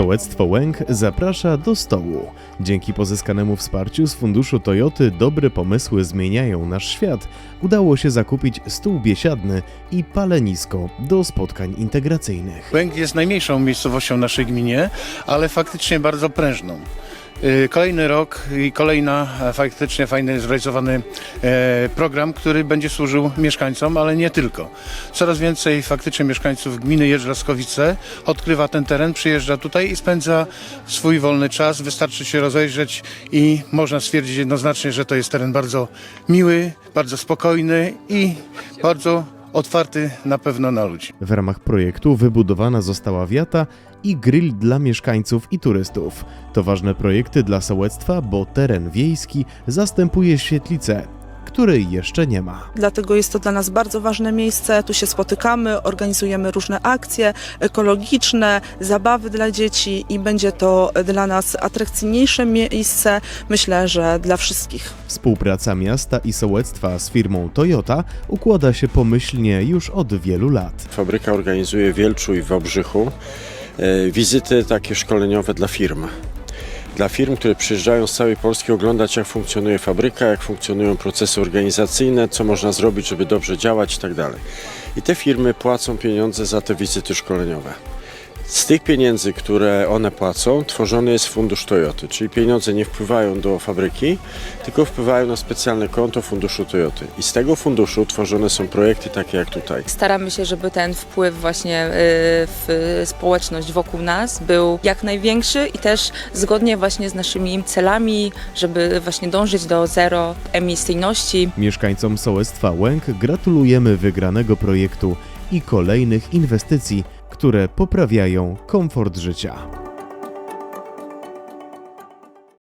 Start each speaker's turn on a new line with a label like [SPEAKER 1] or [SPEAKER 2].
[SPEAKER 1] Sołectwo Łęk zaprasza do stołu. Dzięki pozyskanemu wsparciu z funduszu Toyoty Dobre pomysły zmieniają nasz świat. Udało się zakupić stół biesiadny i palenisko do spotkań integracyjnych.
[SPEAKER 2] Łęk jest najmniejszą miejscowością w naszej gminie, ale faktycznie bardzo prężną. Y, Kolejny rok i kolejna e, faktycznie fajny zrealizowany e, program, który będzie służył mieszkańcom, ale nie tylko. Coraz więcej faktycznie mieszkańców gminy Jeżdżaskowice odkrywa ten teren, przyjeżdża tutaj i spędza swój wolny czas. Wystarczy się rozejrzeć i można stwierdzić jednoznacznie, że to jest teren bardzo miły, bardzo spokojny i bardzo otwarty na pewno na ludzi.
[SPEAKER 1] W ramach projektu wybudowana została wiata i grill dla mieszkańców i turystów. To ważne projekty dla sołectwa, bo teren wiejski zastępuje świetlicę, której jeszcze nie ma.
[SPEAKER 3] Dlatego jest to dla nas bardzo ważne miejsce. Tu się spotykamy, organizujemy różne akcje ekologiczne, zabawy dla dzieci i będzie to dla nas atrakcyjniejsze miejsce, myślę, że dla wszystkich.
[SPEAKER 1] Współpraca miasta i sołectwa z firmą Toyota układa się pomyślnie już od wielu lat.
[SPEAKER 4] Fabryka organizuje w Wielczu i w Wałbrzychu e, wizyty takie szkoleniowe dla firm. Dla firm, które przyjeżdżają z całej Polski oglądać jak funkcjonuje fabryka, jak funkcjonują procesy organizacyjne, co można zrobić, żeby dobrze działać itd. I te firmy płacą pieniądze za te wizyty szkoleniowe. Z tych pieniędzy, które one płacą, tworzony jest fundusz Toyoty, czyli pieniądze nie wpływają do fabryki, tylko wpływają na specjalne konto funduszu Toyoty. I z tego funduszu tworzone są projekty takie jak tutaj.
[SPEAKER 5] Staramy się, żeby ten wpływ właśnie y, w społeczność wokół nas był jak największy i też zgodnie właśnie z naszymi celami, żeby właśnie dążyć do zero emisyjności.
[SPEAKER 1] Mieszkańcom sołectwa Łęk gratulujemy wygranego projektu i kolejnych inwestycji, które poprawiają komfort życia.